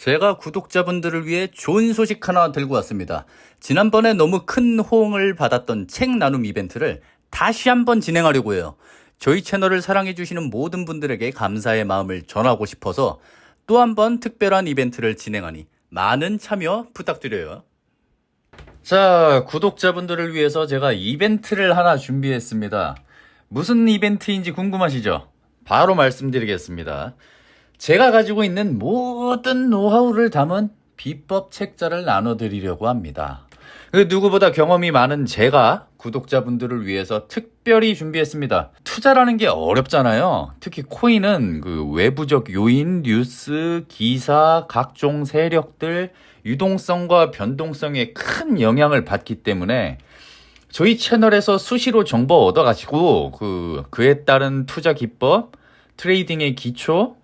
제가 구독자분들을 위해 좋은 소식 하나 들고 왔습니다. 지난번에 너무 큰 호응을 받았던 책 나눔 이벤트를 다시 한번 진행하려고 해요. 저희 채널을 사랑해주시는 모든 분들에게 감사의 마음을 전하고 싶어서 또 한 번 특별한 이벤트를 진행하니 많은 참여 부탁드려요. 자, 구독자분들을 위해서 제가 이벤트를 하나 준비했습니다. 무슨 이벤트인지 궁금하시죠? 바로 말씀드리겠습니다. 제가 가지고 있는 모든 노하우를 담은 비법 책자를 나눠드리려고 합니다. 그 누구보다 경험이 많은 제가 구독자분들을 위해서 특별히 준비했습니다. 투자라는 게 어렵잖아요. 특히 코인은 그 외부적 요인, 뉴스, 기사, 각종 세력들, 유동성과 변동성에 큰 영향을 받기 때문에 저희 채널에서 수시로 정보 얻어가지고 그 그에 따른 투자 기법, 트레이딩의 기초,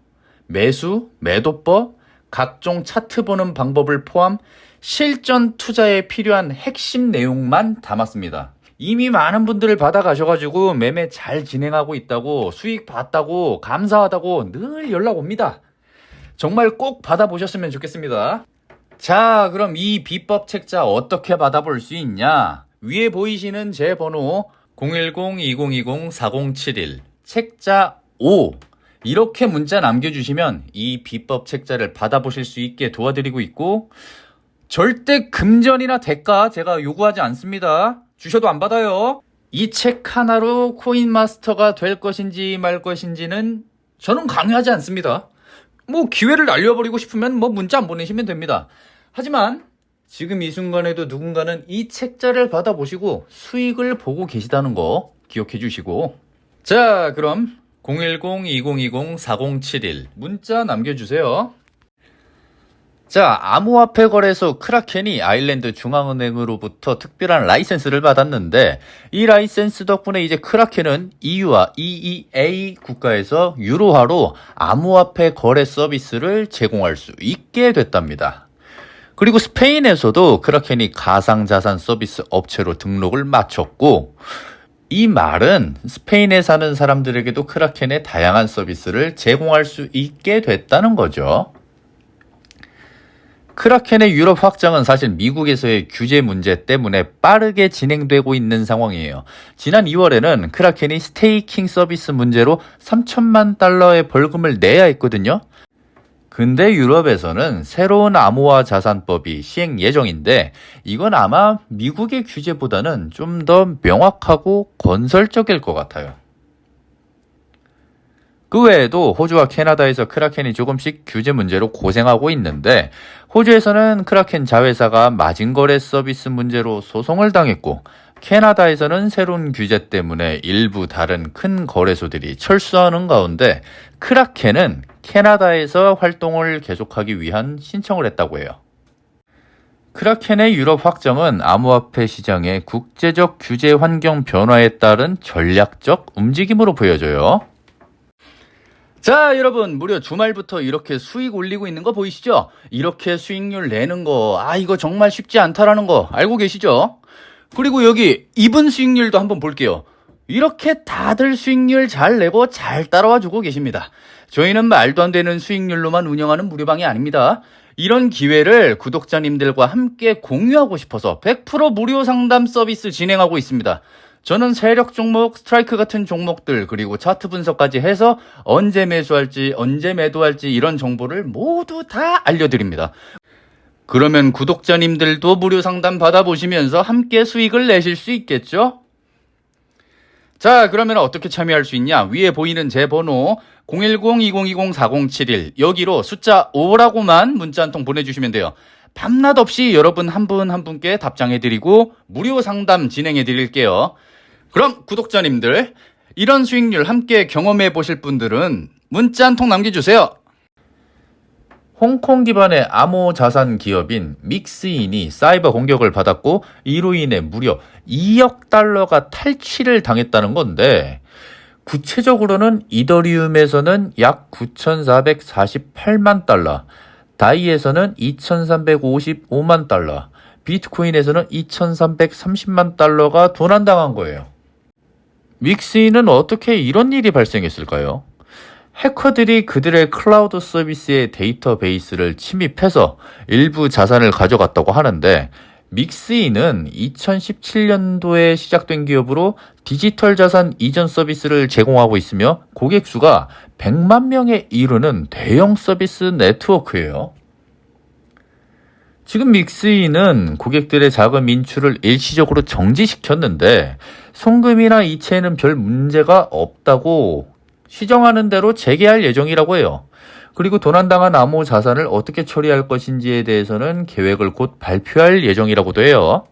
매수, 매도법, 각종 차트 보는 방법을 포함 실전 투자에 필요한 핵심 내용만 담았습니다. 이미 많은 분들을 받아가셔가지고 매매 잘 진행하고 있다고 수익 봤다고 감사하다고 늘 연락 옵니다. 정말 꼭 받아보셨으면 좋겠습니다. 자, 그럼 이 비법 책자 어떻게 받아볼 수 있냐? 위에 보이시는 제 번호 010-2020-4071 책자 5 이렇게 문자 남겨주시면 이 비법 책자를 받아보실 수 있게 도와드리고 있고 절대 금전이나 대가 제가 요구하지 않습니다. 주셔도 안 받아요. 이 책 하나로 코인 마스터가 될 것인지 말 것인지는 저는 강요하지 않습니다. 뭐 기회를 날려버리고 싶으면 뭐 문자 안 보내시면 됩니다. 하지만 지금 이 순간에도 누군가는 이 책자를 받아보시고 수익을 보고 계시다는 거 기억해 주시고 자 그럼 010-2020-4071 문자 남겨주세요. 자, 암호화폐 거래소 크라켄이 아일랜드 중앙은행으로부터 특별한 라이센스를 받았는데 이 라이센스 덕분에 이제 크라켄은 EU와 EEA 국가에서 유로화로 암호화폐 거래 서비스를 제공할 수 있게 됐답니다. 그리고 스페인에서도 크라켄이 가상자산 서비스 업체로 등록을 마쳤고 이 말은 스페인에 사는 사람들에게도 크라켄의 다양한 서비스를 제공할 수 있게 됐다는 거죠. 크라켄의 유럽 확장은 사실 미국에서의 규제 문제 때문에 빠르게 진행되고 있는 상황이에요. 지난 2월에는 크라켄이 스테이킹 서비스 문제로 3천만 달러의 벌금을 내야 했거든요. 근데 유럽에서는 새로운 암호화 자산법이 시행 예정인데 이건 아마 미국의 규제보다는 좀 더 명확하고 건설적일 것 같아요. 그 외에도 호주와 캐나다에서 크라켄이 조금씩 규제 문제로 고생하고 있는데 호주에서는 크라켄 자회사가 마진거래 서비스 문제로 소송을 당했고 캐나다에서는 새로운 규제 때문에 일부 다른 큰 거래소들이 철수하는 가운데 크라켄은 캐나다에서 활동을 계속하기 위한 신청을 했다고 해요. 크라켄의 유럽 확정은 암호화폐 시장의 국제적 규제 환경 변화에 따른 전략적 움직임으로 보여져요. 자, 여러분, 무려 주말부터 이렇게 수익 올리고 있는 거 보이시죠? 이렇게 수익률 내는 거, 아, 이거 정말 쉽지 않다라는 거 알고 계시죠? 그리고 여기 이분 수익률도 한번 볼게요. 이렇게 다들 수익률 잘 내고 잘 따라와 주고 계십니다. 저희는 말도 안 되는 수익률로만 운영하는 무료방이 아닙니다. 이런 기회를 구독자님들과 함께 공유하고 싶어서 100% 무료 상담 서비스 진행하고 있습니다. 저는 세력 종목, 스트라이크 같은 종목들, 그리고 차트 분석까지 해서 언제 매수할지, 언제 매도할지 이런 정보를 모두 다 알려드립니다. 그러면 구독자님들도 무료 상담 받아보시면서 함께 수익을 내실 수 있겠죠? 자, 그러면 어떻게 참여할 수 있냐? 위에 보이는 제 번호 010-2020-4071 여기로 숫자 5라고만 문자 한 통 보내주시면 돼요. 밤낮 없이 여러분 한 분한 분께 답장해드리고 무료 상담 진행해드릴게요. 그럼 구독자님들 이런 수익률 함께 경험해 보실 분들은 문자 한 통 남겨주세요. 홍콩 기반의 암호 자산 기업인 믹스인이 사이버 공격을 받았고 이로 인해 무려 2억 달러가 탈취를 당했다는 건데 구체적으로는 이더리움에서는 약 9,448만 달러, 다이에서는 2,355만 달러, 비트코인에서는 2,330만 달러가 도난당한 거예요. 믹스인은 어떻게 이런 일이 발생했을까요? 해커들이 그들의 클라우드 서비스의 데이터베이스를 침입해서 일부 자산을 가져갔다고 하는데 믹스인은 2017년도에 시작된 기업으로 디지털 자산 이전 서비스를 제공하고 있으며 고객 수가 100만 명에 이르는 대형 서비스 네트워크예요. 지금 믹스인은 고객들의 자금 인출을 일시적으로 정지시켰는데 송금이나 이체에는 별 문제가 없다고 시정하는 대로 재개할 예정이라고 해요. 그리고 도난당한 암호 자산을 어떻게 처리할 것인지에 대해서는 계획을 곧 발표할 예정이라고도 해요.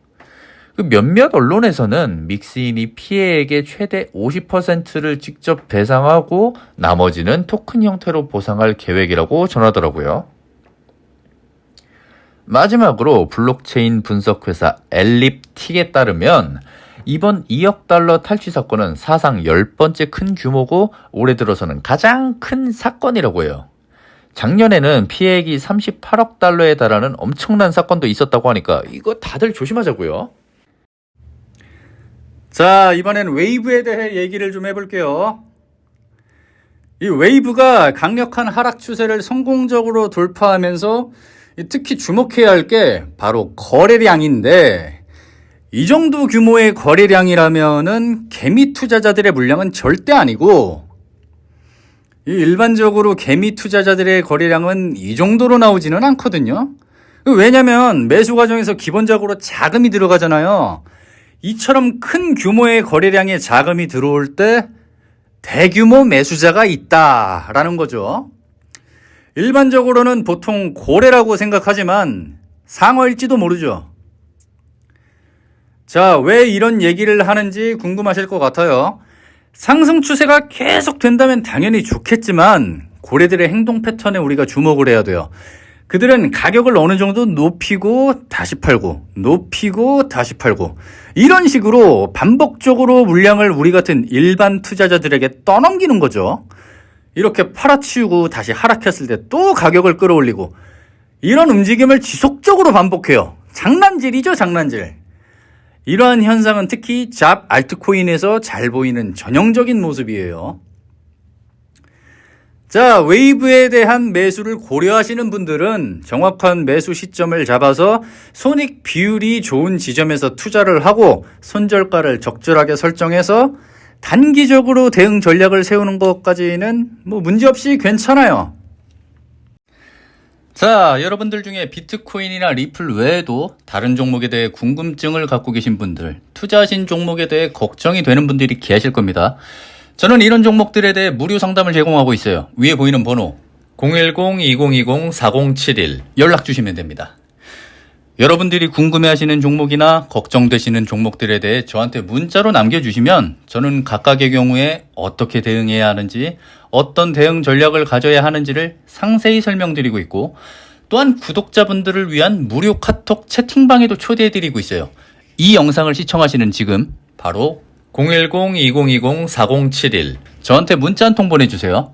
그 몇몇 언론에서는 믹스인이 피해액의 최대 50%를 직접 배상하고 나머지는 토큰 형태로 보상할 계획이라고 전하더라고요. 마지막으로 블록체인 분석회사 엘립틱에 따르면 이번 2억 달러 탈취 사건은 사상 10번째 큰 규모고 올해 들어서는 가장 큰 사건이라고 해요. 작년에는 피해액이 38억 달러에 달하는 엄청난 사건도 있었다고 하니까 이거 다들 조심하자고요. 자, 이번엔 웨이브에 대해 얘기를 좀 해볼게요. 이 웨이브가 강력한 하락 추세를 성공적으로 돌파하면서 특히 주목해야 할 게 바로 거래량인데 이 정도 규모의 거래량이라면은 개미 투자자들의 물량은 절대 아니고 이 일반적으로 개미 투자자들의 거래량은 이 정도로 나오지는 않거든요. 왜냐면 매수 과정에서 기본적으로 자금이 들어가잖아요. 이처럼 큰 규모의 거래량의 자금이 들어올 때 대규모 매수자가 있다라는 거죠. 일반적으로는 보통 고래라고 생각하지만 상어일지도 모르죠. 자, 왜 이런 얘기를 하는지 궁금하실 것 같아요. 상승 추세가 계속 된다면 당연히 좋겠지만 고래들의 행동 패턴에 우리가 주목을 해야 돼요. 그들은 가격을 어느 정도 높이고 다시 팔고 높이고 다시 팔고 이런 식으로 반복적으로 물량을 우리 같은 일반 투자자들에게 떠넘기는 거죠. 이렇게 팔아치우고 다시 하락했을 때 또 가격을 끌어올리고 이런 움직임을 지속적으로 반복해요. 장난질이죠, 장난질. 이러한 현상은 특히 잡 알트코인에서 잘 보이는 전형적인 모습이에요. 자, 웨이브에 대한 매수를 고려하시는 분들은 정확한 매수 시점을 잡아서 손익 비율이 좋은 지점에서 투자를 하고 손절가를 적절하게 설정해서 단기적으로 대응 전략을 세우는 것까지는 뭐 문제없이 괜찮아요. 자, 여러분들 중에 비트코인이나 리플 외에도 다른 종목에 대해 궁금증을 갖고 계신 분들, 투자하신 종목에 대해 걱정이 되는 분들이 계실 겁니다. 저는 이런 종목들에 대해 무료 상담을 제공하고 있어요. 위에 보이는 번호 010-2020-4071 연락 주시면 됩니다. 여러분들이 궁금해하시는 종목이나 걱정되시는 종목들에 대해 저한테 문자로 남겨주시면 저는 각각의 경우에 어떻게 대응해야 하는지 어떤 대응 전략을 가져야 하는지를 상세히 설명드리고 있고 또한 구독자분들을 위한 무료 카톡 채팅방에도 초대해드리고 있어요. 이 영상을 시청하시는 지금 바로 010-2020-4071 저한테 문자 한 통 보내주세요.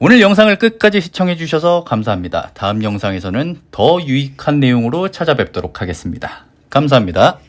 오늘 영상을 끝까지 시청해주셔서 감사합니다. 다음 영상에서는 더 유익한 내용으로 찾아뵙도록 하겠습니다. 감사합니다.